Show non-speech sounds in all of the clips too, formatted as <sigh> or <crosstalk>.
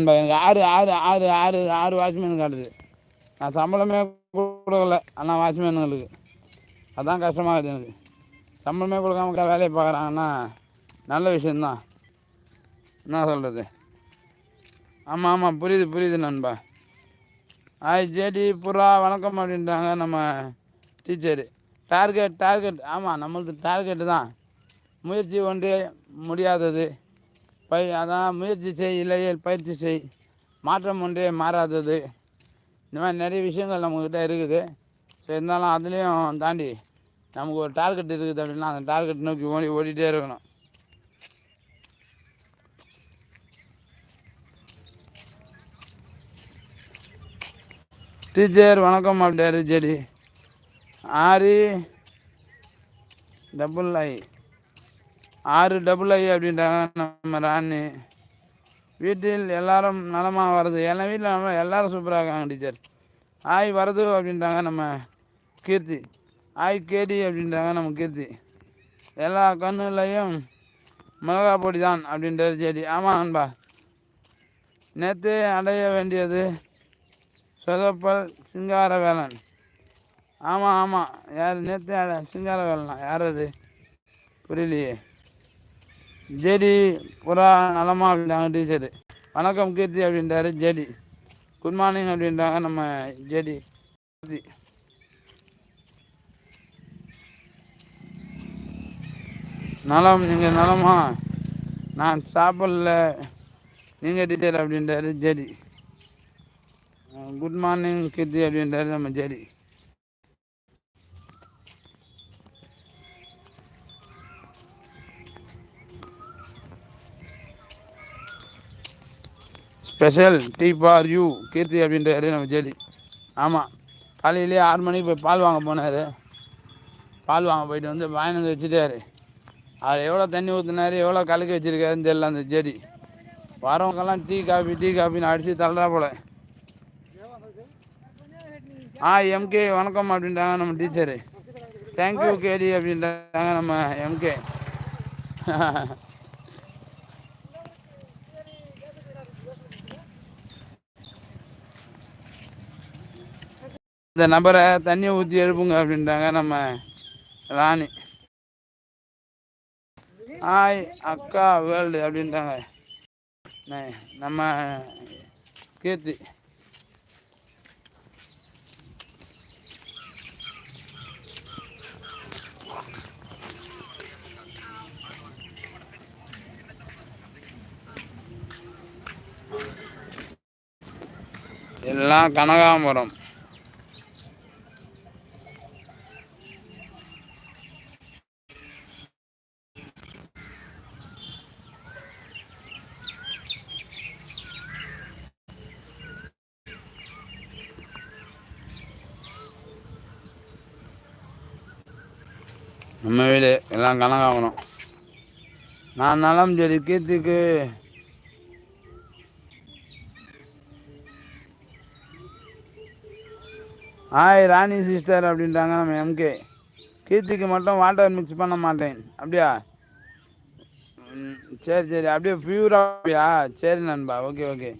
நண்பா எனக்கு ஆறு ஆறு ஆறு ஆறு ஆறு வாட்ச்மேன் காட்டுது நான் சம்பளமே கொடுக்கல ஆனால் வாட்ச்மேனுங்களுக்கு அதான் கஷ்டமாகுது எனக்கு. சம்பளமே கொடுக்காம வேலையை பார்க்குறாங்கன்னா நல்ல விஷயந்தான் என்ன சொல்கிறது ஆமாம் ஆமாம் புரியுது புரியுது நண்பா. ஆய் ஜேடி புறா வணக்கம் அப்படின்றாங்க நம்ம டீச்சரு. டார்கெட் டார்கெட் ஆமாம் நம்மளது டார்கெட்டு தான். முயற்சி ஒன்றே முடியாதது. பை அதான் முயற்சி செய் இல்லையே பயிற்சி செய். மாற்றம் ஒன்றே மாறாதது. இந்த மாதிரி நிறைய விஷயங்கள் நம்மக்கிட்ட இருக்குது. ஸோ இருந்தாலும் அதுலேயும் தாண்டி நமக்கு ஒரு டார்கெட் இருக்குது அப்படின்னா அந்த டார்கெட் நோக்கி ஓடி ஓடிட்டே இருக்கணும். டீச்சர் வணக்கம் அப்படியாரு ஜெடி. ஆறு டபுள் ஐ. ஆறு டபுள் ஐ அப்படின்றாங்க நம்ம ராணி. வீட்டில் எல்லாரும் நலமாக வருது என் வீட்டில் நம்ம எல்லாரும் சூப்பராக இருக்காங்க டீச்சர் ஆய் வரது அப்படின்றாங்க நம்ம கீர்த்தி. ஆய் கேடி அப்படின்றாங்க நம்ம கீர்த்தி. எல்லா கண்ணுலையும் மிளகா பொடி தான் அப்படின்றது செடி ஆமாம் நண்பா. நேற்று அடைய வேண்டியது சொதப்பல் சிங்காரவேலன். ஆமாம் ஆமாம் யார் நேற்று அட சிங்கார வேலனா யார் அது? புரியலையே. ஜேடி புறா நலமா அப்படின்றாங்க டீச்சரு. வணக்கம் கீர்த்தி அப்படின்றாரு ஜேடி. குட் மார்னிங் அப்படின்றாங்க நம்ம ஜேடி. கீர்த்தி. நலம் நீங்கள் நலமா? நான் சாப்பிடல. நீங்கள் டீச்சர் அப்படின்றாரு ஜேடி. குட் மார்னிங் கீர்த்தி அப்படின்றாரு நம்ம JD. Special tea for you Keerthi அப்படின்றாரு நம்ம ஜெடி ஆமாம் காலையிலேயே ஆறு மணிக்கு போய் பால் வாங்க போனார். பால் வாங்க போயிட்டு வந்து வாங்கி வந்து வச்சுட்டாரு. அதில் எவ்வளோ தண்ணி ஊற்றினாரு எவ்வளோ கலக்கி வச்சுருக்காருன்னு தெரியல அந்த செடி. வரவங்கெல்லாம் டீ காஃபி டீ காஃபின்னு அடித்து தள்ளுறா போல. ஆ எம்கே வணக்கம் அப்படின்றாங்க நம்ம டீச்சரு. தேங்க்யூ கேடி அப்படின்றாங்க நம்ம எம்கே <laughs> இந்த நபரை தண்ணியை ஊற்றி எழுப்புங்க அப்படின்றாங்க நம்ம ராணி. ஆய் அக்கா வேர்ல்டு அப்படின்றாங்க. நம்ம கீர்த்தி. எல்லாம் கனகாம்பரம். நம்ம வீடு எல்லாம் கணக்காகணும் நான் நலம் சரி கீர்த்திக்கு ஆய் ராணி சிஸ்டர் அப்படின்றாங்க நம்ம எம்கே கீர்த்திக்கு மட்டும் வாட்டர் மிக்ஸ் பண்ண மாட்டேன். அப்படியா? ம், சரி சரி. அப்படியே பியூரா அப்படியா? சரி நண்பா ஓகே ஓகே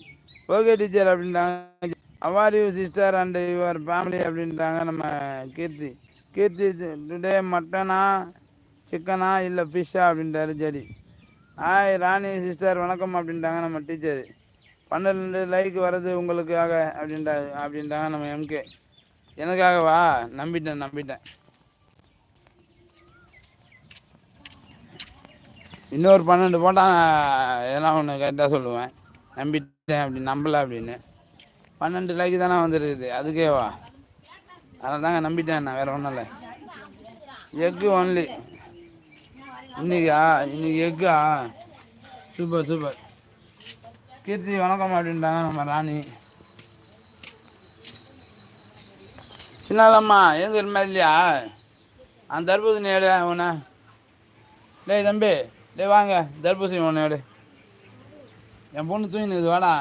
ஓகே டீச்சர் அப்படின்றாங்க. How are you sister and your family அப்படின்றாங்க நம்ம கீர்த்தி. கீர்த்தி டுடே மட்டனா சிக்கனா இல்லை ஃபிஷ்ஷா அப்படின்றாரு சரி ஆய் ராணி சிஸ்டர் வணக்கம் அப்படின்ட்டாங்க நம்ம டீச்சர் பன்னெண்டு லைக் வர்றது உங்களுக்காக அப்படின்றாரு அப்படின்றாங்க நம்ம எம்கே எனக்காகவா நம்பிட்டேன் நம்பிட்டேன். இன்னொரு பன்னெண்டு போட்டால் எதனா ஒன்று கரெக்டாக சொல்லுவேன். நம்பிட்டேன் அப்படி நம்பல அப்படின்னு. பன்னெண்டு லைக் தானே வந்துருக்குது. அதுக்கேவா அதை தாங்க நம்பிட்டேன் நான் வேறு ஒன்றும் இல்லை. எக்கு ஒன்லி இன்னைக்கா? இன்னைக்கு எக்கா சூப்பர் சூப்பர் கீர்த்தி வணக்கம் அப்படின்றாங்க நம்ம ராணி. சின்னாலம்மா ஏன் தெரியுமா இல்லையா? அந்த தர்பூசணி எடு அவனை டேய் தம்பி டேய் வாங்க தர்பூசணி ஒன்று எடு. என் பொண்ணு தூங்கினுது வாடா.